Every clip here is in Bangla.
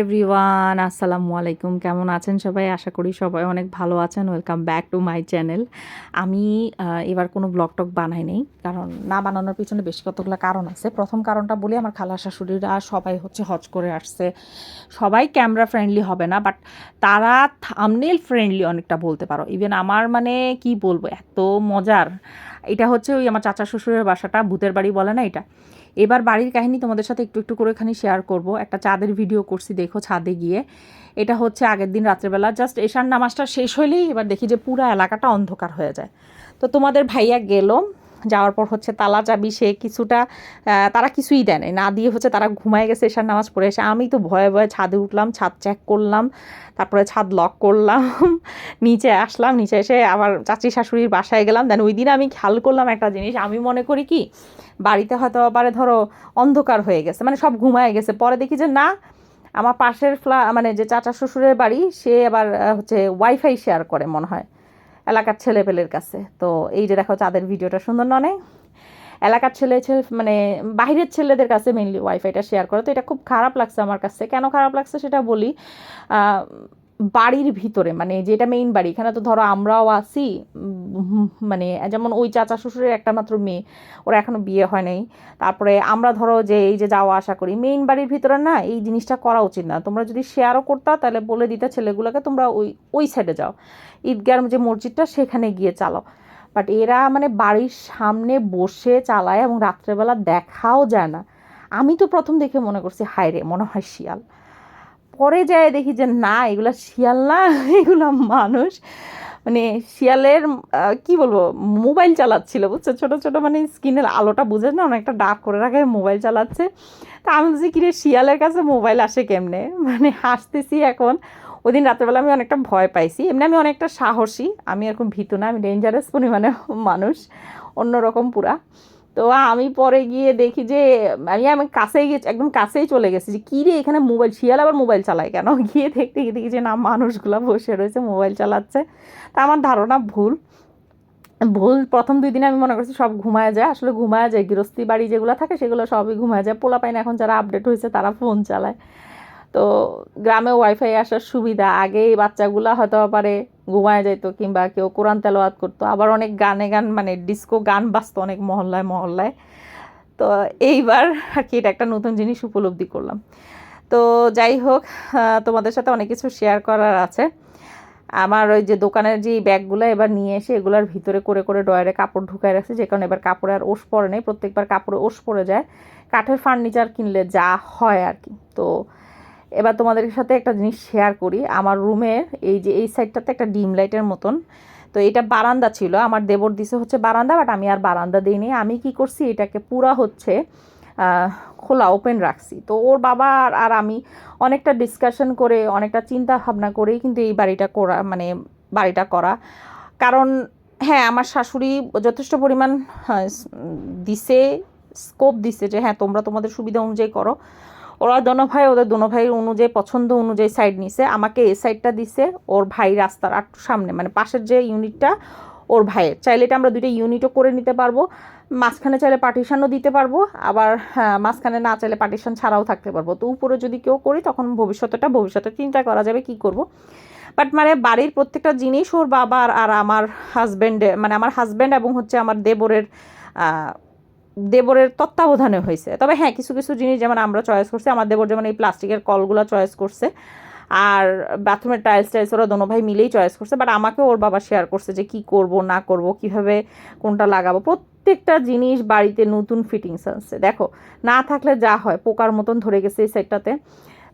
এভরিওয়ান আসসালামু আলাইকুম। কেমন আছেন সবাই? আশা করি সবাই অনেক ভালো আছেন। Welcome back to my channel আমি এবার কোনো ব্লগ টক বানাই নেই, কারণ না বানানোর পিছনে বেশ কতগুলো কারণ আছে। প্রথম কারণটা বলি, আমার খালা শাশুড়িরা সবাই হচ্ছে হজ করে আসছে। সবাই ক্যামেরা ফ্রেন্ডলি হবে না বাট তারা থামনেল ফ্রেন্ডলি অনেকটা বলতে পারো। ইভেন আমার মানে কি বলব, এত মজার। এটা হচ্ছে ওই আমার চাচা শ্বশুরের বাসাটা, ভূতের বাড়ি বলে না এটা? এবার বাড়ির কাহিনী তোমাদের সাথে একটু একটু করে এখানে শেয়ার করব। একটা চাঁদের ভিডিও করছি, দেখো ছাদে গিয়ে। এটা হচ্ছে আগের দিন রাত্রেবেলা জাস্ট এশার নামাজটা শেষ হলেই এবার দেখি যে পুরো এলাকাটা অন্ধকার হয়ে যায়। তো তোমাদের ভাইয়া গেল যাওয়ার পর হচ্ছে তালা চাবি, সে কিছুটা তারা কিছুই দেয়। না দিয়ে হচ্ছে তারা ঘুমায় গেছে এশার নামাজ পড়ে এসে। আমি তো ভয়ে ভয়ে ছাদে উঠলাম, ছাদ চেক করলাম, তারপরে ছাদ লক করলাম, নিচে আসলাম, নিচে এসে আবার চাচি শাশুড়ির বাসায় গেলাম। দেন ওই দিন আমি খেয়াল করলাম একটা জিনিস, আমি মনে করি কি, বাড়িতে হয়তো আবার ধরো অন্ধকার হয়ে গেছে মানে সব ঘুমায় গেছে। পরে দেখি যে না, আমার পাশের ফ্লা মানে যে চাচা শ্বশুরের বাড়ি, সে আবার হচ্ছে ওয়াইফাই শেয়ার করে মনে হয়। এলাকার ছেলেপেলের কাছে। তো এই যে দেখো চাঁদের ভিডিওটা সুন্দর নয়? এলাকার ছেলে ছেলে মানে বাইরের ছেলেদের কাছে মেনলি ওয়াইফাইটা শেয়ার করে। তো এটা খুব খারাপ লাগছে আমার কাছে। কেন খারাপ লাগছে সেটা বলি। বাড়ির ভিতরে মানে যেটা মেইন বাড়ি এখানে তো ধরো আমরাও উম, মানে যেমন ওই চাচা শ্বশুরের একটা মাত্র মেয়ে ওরা এখনও বিয়ে হয় নাই। তারপরে আমরা ধরো যে এই যে যাওয়া আসা করি মেইন বাড়ির ভিতরে না এই জিনিসটা করা উচিত না। তোমরা যদি শেয়ারও করতা তাহলে বলে দিতে ছেলেগুলোকে তোমরা ওই ওই সাইডে যাও। ঈদগার যে মসজিদটা সেখানে গিয়ে চালাও। বাট এরা মানে বাড়ির সামনে বসে চালায় এবং রাত্রেবেলা দেখাও যায় না। আমি তো প্রথম দেখে মনে করছি হায় রে মনে হয় শিয়াল। পরে যায় দেখি যে না, এগুলা শিয়াল না, এগুলা মানুষ। মানে শিয়ালের কি বলব, মোবাইল চালাচ্ছিল, বুঝছ? ছোট ছোট মানে স্ক্রিনের আলোটা বুঝে না, অনেকটা ডাক করে রাখে, মোবাইল চালাচ্ছে। তা আমি বলছি, কিরে, শিয়ালের কাছে মোবাইল আসে কেমনে? মানে হাসতেছি এখন। ওই দিন রাত্রেবেলা আমি অনেকটা ভয় পাইছি। এমনি আমি অনেকটা সাহসী, আমি এরকম ভীতু না, আমি ডেঞ্জারাস পরিমাণে মানুষ, অন্যরকম পুরা। তো আমি পরে গিয়ে দেখি যে, আমি আমি কাছেই গেছি, একদম কাছেই চলে গেছি যে, কী রে, এখানে মোবাইল, শিয়াল আবার মোবাইল চালায় কেন? গিয়ে দেখতে, গিয়ে দেখি যে, না, মানুষগুলো বসে রয়েছে, মোবাইল চালাচ্ছে। তা আমার ধারণা ভুল। ভুল প্রথম দুই দিনে আমি মনে করছি সব ঘুমায় যায়, আসলে ঘুমায় যায়। গৃহস্থী বাড়ি যেগুলো থাকে, সেগুলো সবই ঘুমায় যায়। পোলা পাইন এখন যারা আপডেট হয়েছে, তারা ফোন চালায়। তো গ্রামে ওয়াইফাই আসার সুবিধা আগে বাচ্চাগুলা হয়তো পারে ঘুমায় যাইতো কিংবা কেউ কোরআন তেলাওয়াত করতো, আবার অনেক গানে গান মানে ডিস্কো গান বাজতো অনেক মহল্লায় মহল্লায়। তো এইবার আর কি এটা একটা নতুন জিনিস উপলব্ধি করলাম। তো যাই হোক তোমাদের সাথে অনেক কিছু শেয়ার করার আছে। আমার ওই যে দোকানের যে ব্যাগগুলো এবার নিয়ে এসে এগুলোর ভিতরে করে করে ডয়ারে কাপড় ঢুকায় রাখছি, যে কারণে এবার কাপড়ে আর ওষ পড়ে নেই, প্রত্যেকবার কাপড়ে ওষ পড়ে যায়। কাঠের ফার্নিচার কিনলে যা হয় আর কি। তো এবার তোমাদের সাথে একটা জিনিস শেয়ার করি। আমার রুমের এই যে এই সাইডটাতে একটা ডিম লাইটের মতন। তো এটা বারান্দা ছিল। আমার দেবর দিছে হচ্ছে বারান্দা বাট আমি আর বারান্দা দিইনি আমি কি করছি এটাকে পুরা হচ্ছে খোলা ওপেন রাখছি। তো ওর বাবা আর আমি অনেকটা ডিসকাশন করে অনেকটা চিন্তা ভাবনা করেই কিন্তু এই বাড়িটা করা মানে বাড়িটা করা। কারণ হ্যাঁ আমার শাশুড়ি যথেষ্ট পরিমাণ হ্যাঁ, দিছে স্কোপ দিছে যে হ্যাঁ তোমরা তোমাদের সুবিধা অনুযায়ী করো। ওরা দোনো ভাই ওদের দোনো ভাইয়ের অনুযায়ী পছন্দ অনুযায়ী সাইড নিছে। আমাকে এই সাইডটা দিছে ওর ভাই রাস্তার একটু সামনে মানে পাশের যে ইউনিটটা ওর ভাইয়ের। চাইলে এটা আমরা দুইটা ইউনিটও করে নিতে পারব। মাঝখানে চাইলে পার্টিশনও দিতে পারব। আবার হ্যাঁ, মাঝখানে না চাইলে পার্টিশন ছাড়াও থাকতে পারব। তো উপরে যদি কেউ করি তখন ভবিষ্যতেটা ভবিষ্যতে চিন্তা করা যাবে কি করব। বাট মানে বাড়ির প্রত্যেকটা জিনিস ওর বাবার আর আমার হাজব্যান্ডে মানে আমার হাজব্যান্ড এবং হচ্ছে আমার দেবরের দেবরের তত্ত্বাবধানে হয়েছে। তবে হ্যাঁ কিছু কিছু জিনিস যেমন আমরা চয়েস করছি, আমার দেবর যেমন এই প্লাস্টিকের কলগুলো চয়েস করছে, আর বাথরুমের টাইলস টাইলস ওরা দোনো ভাই মিলেই চয়েস করছে বাট আমাকে ওর বাবা শেয়ার করছে যে কি করব, না করব, কীভাবে কোনটা লাগাবো। প্রত্যেকটা জিনিস বাড়িতে নতুন ফিটিংস আছে দেখো, না থাকলে যা হয়, পোকার মতন ধরে গেছে এই সাইডটাতে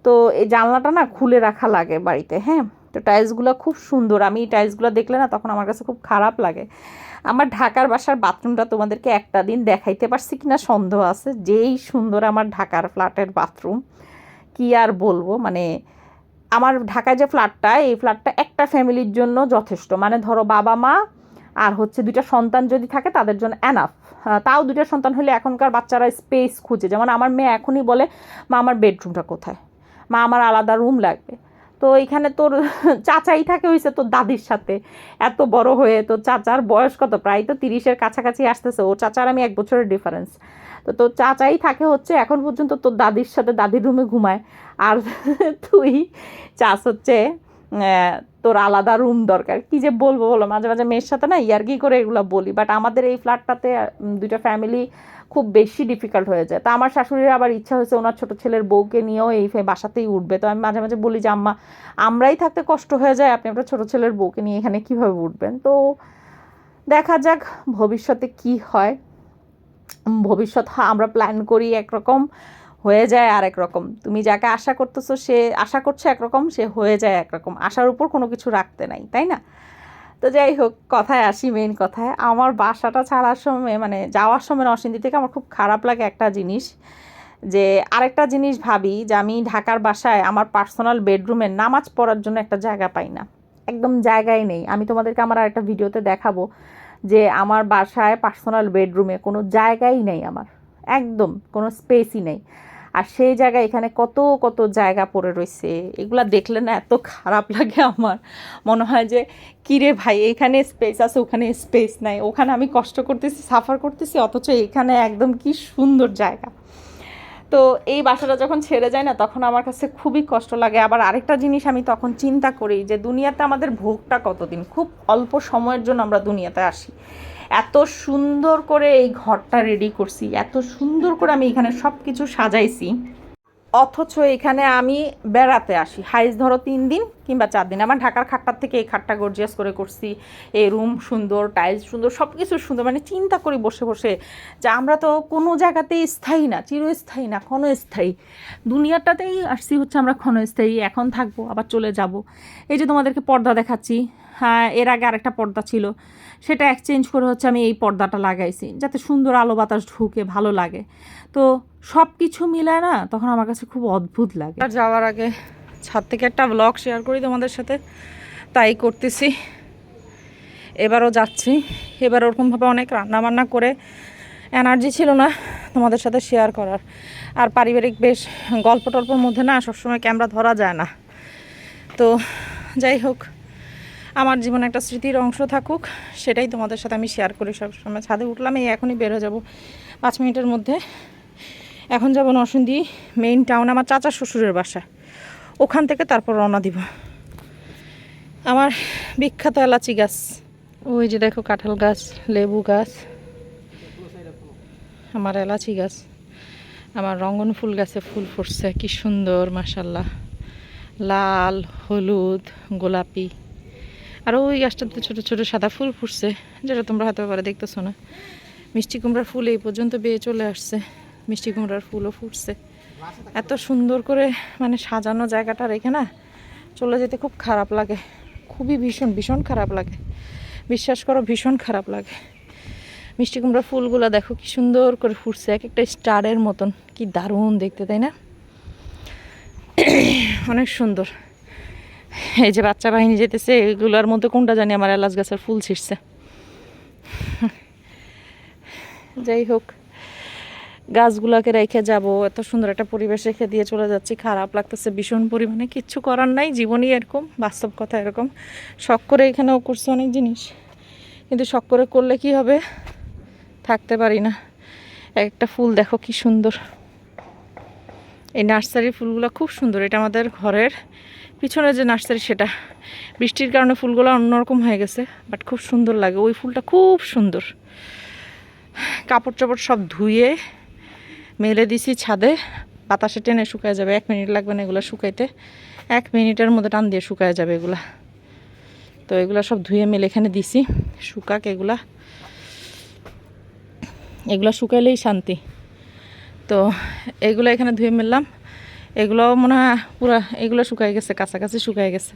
তো এই জানলাটা না খুলে রাখা লাগে বাড়িতে হ্যাঁ? তো টাইলসগুলো খুব সুন্দর। আমি এই টাইলসগুলো দেখলে না তখন আমার কাছে খুব খারাপ লাগে। আমার ঢাকার বাসার বাথরুমটা তোমাদেরকে একটা দিন দেখাইতে পারছি কিনা সন্দেহ আছে। যেই সুন্দর আমার ঢাকার ফ্ল্যাটের বাথরুম, কি আর বলব? মানে আমার ঢাকায় যে ফ্ল্যাটটা, এই ফ্ল্যাটটা একটা ফ্যামিলির জন্য যথেষ্ট। মানে ধরো বাবা মা আর হচ্ছে দুইটা সন্তান যদি থাকে, তাদের জন্য অ্যানাফ তাও দুইটা সন্তান হলে এখনকার বাচ্চারা স্পেস খুঁজে। যেমন আমার মেয়ে এখনই বলে, মা, আমার বেডরুমটা কোথায়? মা, আমার আলাদা রুম লাগবে। তো এখানে তোর চাচাই থাকে হয়েছে তোর দাদির সাথে। এত বড় হয়ে তো চাচার বয়স কত? প্রায় তো তিরিশের কাছাকাছি আসতেছে। ও চাচার আমি এক বছরের ডিফারেন্স তো তোর চাচাই থাকে হচ্ছে এখন পর্যন্ত তোর দাদির সাথে দাদির রুমে ঘুমায়। আর তুই চাষ হচ্ছে তোর আলাদা রুম দরকার। কি যে বলব বলো, মাঝে মাঝে মেয়ের সাথে না ইয়ার্কি করে এগুলো বলি বাট আমাদের এই ফ্ল্যাটটাতে দুইটা ফ্যামিলি খুব বেশি ডিফিকাল্ট হয়ে যায়। তো আমার শাশুড়ির আবার ইচ্ছা হয়েছে ওনার ছোটো ছেলের বউকে নিয়েও এই বাসাতেই উঠবে। তো আমি মাঝে মাঝে বলি যে, আম্মা, আমরাই থাকতে কষ্ট হয়ে যায়, আপনি আপনার ছোটো ছেলের বউকে নিয়ে এখানে কীভাবে উঠবেন? তো দেখা যাক ভবিষ্যতে কি হয়। ভবিষ্যৎ আমরা প্ল্যান করি একরকম। হয়ে যায় আর একরকম তুমি যাকে আশা করতেছো সে আশা করছে একরকম সে হয়ে যায় একরকম আশার উপর কোনো কিছু রাখতে নাই, তাই না? তো যাই হোক, কথায় আসি মেন কথায়। আমার বাসাটা ছাড়ার সময় মানে যাওয়ার সময় নরসিংদী থেকে আমার খুব খারাপ লাগে একটা জিনিস, যে আরেকটা জিনিস ভাবি যে আমি ঢাকার বাসায় আমার পার্সোনাল বেডরুমে নামাজ পড়ার জন্য একটা জায়গা পাই না। একদম জায়গাই নেই। আমি তোমাদেরকে আমার আরেকটা ভিডিওতে দেখাবো যে আমার বাসায় পার্সোনাল বেডরুমে কোনো জায়গাই নেই আমার। একদম কোনো স্পেসই নেই। আর সেই জায়গায় এখানে কত কত জায়গা পড়ে রয়েছে, এগুলা দেখলে না এত খারাপ লাগে আমার। মনে হয় যে, কিরে ভাই, এখানে স্পেস আছে, ওখানে স্পেস নাই। ওখানে আমি কষ্ট করতেছি সাফার করতেছি, অথচ এখানে একদম কি সুন্দর জায়গা। তো এই বাসাটা যখন ছেড়ে যায় না, তখন আমার কাছে খুবই কষ্ট লাগে। আবার আরেকটা জিনিস আমি তখন চিন্তা করি যে, দুনিয়াতে আমাদের ভোগটা কতদিন? খুব অল্প সময়ের জন্য আমরা দুনিয়াতে আসি। এত সুন্দর করে এই ঘরটা রেডি করছি, এত সুন্দর করে আমি এখানে সব কিছু সাজাইছি। অথচ এখানে আমি বেড়াতে আসি হাইজ ধরো তিন দিন কিংবা চার দিন। আমার ঢাকার খাটটার থেকে এই খাটটা গর্জিয়াস করে করছি, এই রুম সুন্দর টাইলস সুন্দর সব কিছু সুন্দর। মানে চিন্তা করি বসে বসে যে আমরা তো কোনো জায়গাতেই স্থায়ী না, চিরস্থায়ী না, ক্ষণস্থায়ী। দুনিয়াটাতেই আসছি হচ্ছে আমরা ক্ষণস্থায়ী, এখন থাকব, আবার চলে যাব। এই যে তোমাদেরকে পর্দা দেখাচ্ছি এর আগে আরেকটা পর্দা ছিল। সেটা এক্সচেঞ্জ করে হচ্ছে আমি এই পর্দাটা লাগাইছি, যাতে সুন্দর আলো বাতাস ঢুকে, ভালো লাগে। তো সব কিছু মিলায় না, তখন আমার কাছে খুব অদ্ভুত লাগে। আর যাওয়ার আগে ছাদ থেকে একটা ব্লগ শেয়ার করি তোমাদের সাথে, তাই করতেছি। এবারও যাচ্ছি। এবার ওরকমভাবে অনেক রান্না বান্না করে এনার্জি ছিল না তোমাদের সাথে শেয়ার করার। আর পারিবারিক বেশ গল্প টল্পর মধ্যে না সবসময় ক্যামেরা ধরা যায় না। তো যাই হোক আমার জীবনে একটা স্মৃতির অংশ থাকুক সেটাই তোমাদের সাথে আমি শেয়ার করি সবসময়। ছাদে উঠলাম এই এখনই বেরো যাব। পাঁচ মিনিটের মধ্যে। এখন যাব নরসিংদী মেইন টাউন আমার চাচা শ্বশুরের বাসা। ওখান থেকে তারপর রওনা দিব। আমার বিখ্যাত এলাচি গাছ। ওই যে দেখো কাঁঠাল গাছ লেবু গাছ। আমার এলাচি গাছ। আমার রঙ্গন ফুল গাছে ফুল ফুটছে কি সুন্দর মাসাল্লাহ লাল হলুদ গোলাপি। আর ওই গাছটাতে ছোট ছোট সাদা ফুল ফুটছে, যেটা তোমরা হয়তো পারে দেখতেছো না। মিষ্টি কুমড়ার ফুল এই পর্যন্ত বেয়ে চলে আসছে, মিষ্টি কুমড়ার ফুলও ফুটছে। এত সুন্দর করে মানে সাজানো জায়গাটা রেখে না চলে যেতে খুব খারাপ লাগে, খুবই ভীষণ ভীষণ খারাপ লাগে। বিশ্বাস করো, ভীষণ খারাপ লাগে। মিষ্টি কুমড়ার ফুলগুলো দেখো কি সুন্দর করে ফুটছে এক একটা স্টারের মতন, কি দারুণ দেখতে, তাই না? অনেক সুন্দর। এই যে বাচ্চা বাহিনী যেতেছে, এগুলোর মধ্যে কোনটা জানি আমার এলাচ গাছের ফুল ছিঁড়ছে। যাই হোক, গাছগুলোকে রেখে যাব, এত সুন্দর একটা পরিবেশ রেখে দিয়ে চলে যাচ্ছি, খারাপ লাগতেছে, ভীষণ পরিমাণে, কিচ্ছু করার নাই, জীবনই এরকম, বাস্তব কথা এরকম। শখ করে এখানেও করছে অনেক জিনিস, কিন্তু শখ করে করলে কি হবে? থাকতে পারি না। একটা ফুল দেখো কি সুন্দর। এই নার্সারির ফুলগুলো খুব সুন্দর, এটা আমাদের ঘরের পিছনে যে নার্সারি সেটা, বৃষ্টির কারণে ফুলগুলো অন্যরকম হয়ে গেছে বাট খুব সুন্দর লাগে। ওই ফুলটা খুব সুন্দর। কাপড় চাপড় সব ধুয়ে মেলে দিছি ছাদে, বাতাসে টেনে শুকায় যাবে। এক মিনিট লাগবে না এগুলো শুকাইতে। এক মিনিটের মধ্যে টান দিয়ে শুকায় যাবে এগুলা। তো এগুলা সব ধুয়ে মেলে এখানে দিছি। শুকাক এগুলা। এগুলা শুকাইলেই শান্তি। তো এগুলো এখানে ধুয়ে মেললাম। এগুলো মনে হয় পুরো, এগুলো শুকাই গেছে, কাছাকাছি শুকাই গেছে।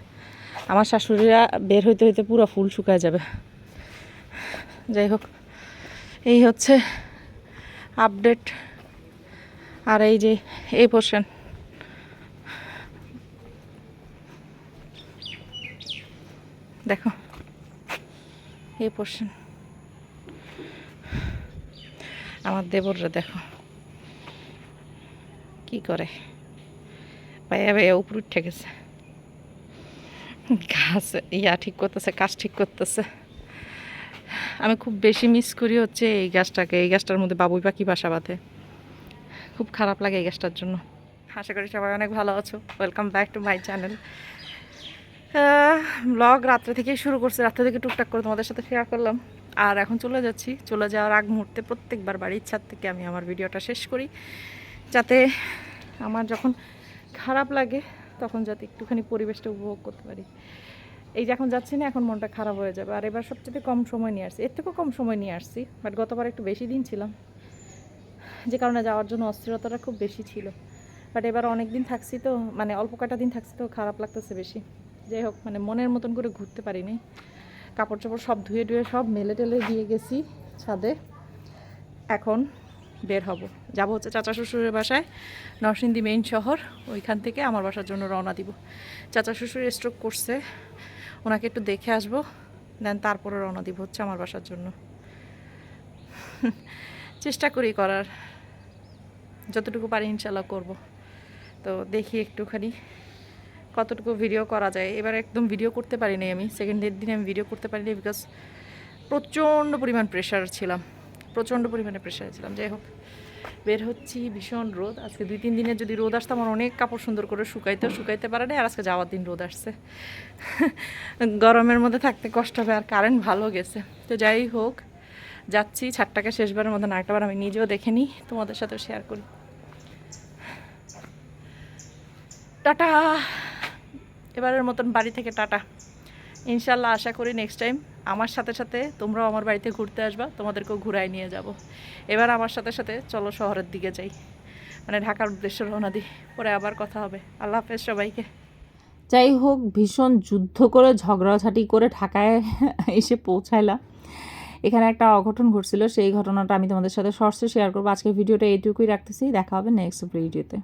আমার শাশুড়িরা বের হইতে হইতে পুরো ফুল শুকায় যাবে। যাই হোক, এই হচ্ছে আপডেট আর এই যে এই পোর্শন দেখো এই পোর্শন আমার দেবররা দেখো, কি করে? ভাইয়া ভাইয়া উপর উঠে গেছে। গাছ ইয়া ঠিক করতেছে, কাজ ঠিক করতেছে। আমি খুব বেশি মিস করি হচ্ছে এই গাছটাকে, এই গাছটার মধ্যে বাবুই পাখি বাসা বাঁধে। খুব খারাপ লাগে এই গাছটার জন্য। আশা করি সবাই অনেক ভালো আছো। Welcome back to my channel blog রাত্রে থেকেই শুরু করছি। রাত্রে থেকে টুকটাক করে তোমাদের সাথে শেয়ার করলাম। আর এখন চলে যাচ্ছি। চলে যাওয়ার আগ মুহূর্তে প্রত্যেকবার বাড়ির ছাদ থেকে আমি আমার ভিডিওটা শেষ করি। যাতে আমার যখন খারাপ লাগে, তখন যাতে একটুখানি পরিবেশটা উপভোগ করতে পারি। এই যে এখন যাচ্ছি না, এখন মনটা খারাপ হয়ে যাবে। আর এবার সবচেয়ে কম সময় নিয়ে আসছি। এর থেকেও কম সময় নিয়ে আসছি বাট গতবার একটু বেশি দিন ছিলাম। যে কারণে যাওয়ার জন্য অস্থিরতাটা খুব বেশি ছিল। বাট এবার অনেক দিন থাকছি তো মানে অল্প কটা দিন থাকছি তো খারাপ লাগতেছে বেশি। যাই হোক মানে মনের মতন করে ঘুরতে পারিনি। কাপড় চোপড় সব ধুয়ে ধুয়ে সব মেলে টেলে দিয়ে গেছি ছাদে। এখন বের হব। যাব হচ্ছে চাচা শ্বশুরের বাসায়, নরসিংদী মেইন শহর, ওইখান থেকে আমার বাসার জন্য রওনা দিব। চাচা শ্বশুর স্ট্রোক করছে, ওনাকে একটু দেখে আসব দেন তারপরে রওনা দিব হচ্ছে আমার বাসার জন্য। চেষ্টা করি করার, যতটুকু পারি ইনশাল্লাহ করব। তো দেখি একটুখানি কতটুকু ভিডিও করা যায়। এবার একদম ভিডিও করতে পারিনি আমি সেকেন্ড সেকেন্ডের দিনে আমি ভিডিও করতে পারিনি বিকজ প্রচণ্ড পরিমাণ প্রেশার ছিলাম। প্রচণ্ড পরিমাণে প্রেশারে ছিলাম। যাই হোক, বের হচ্ছি ভীষণ রোদ। আজকে দুই, তিন দিনের যদি রোদ আসতো, আমার অনেক কাপড় সুন্দর করে শুকাইতেও শুকাইতে পারে না আর আজকে যাওয়ার দিন রোদ আসছে। গরমের মধ্যে থাকতে কষ্ট হবে, আর কারেন্ট ভালো গেছে। তো যাই হোক, যাচ্ছি ছাদটাকে শেষবারের মধ্যে আরেকটাবার আমি নিজেও দেখে নিই, তোমাদের সাথেও শেয়ার করি। টাটা! এবারের মতন বাড়ি থেকে টাটা। ইনশাল্লাহ আশা করি নেক্সট টাইম আমার সাথে সাথে তোমরাও আমার বাড়িতে ঘুরতে আসবা, তোমাদেরকেও ঘুরাই নিয়ে যাব। এবার আমার সাথে সাথে চলো শহরের দিকে যাই। মানে ঢাকার উদ্দেশ্যে রওনা দিই, পরে আবার কথা হবে। আল্লাহ হাফেজ সবাইকে। যাই হোক, ভীষণ যুদ্ধ করে ঝগড়াঝাটি করে ঢাকায় এসে পৌঁছাইলাম। এখানে একটা অঘটন ঘটছিল, সেই ঘটনাটা আমি তোমাদের সাথে শর্টসে শেয়ার করব। আজকের ভিডিওটা এইটুকুই রাখতেছি, দেখা হবে নেক্সট ভিডিওতে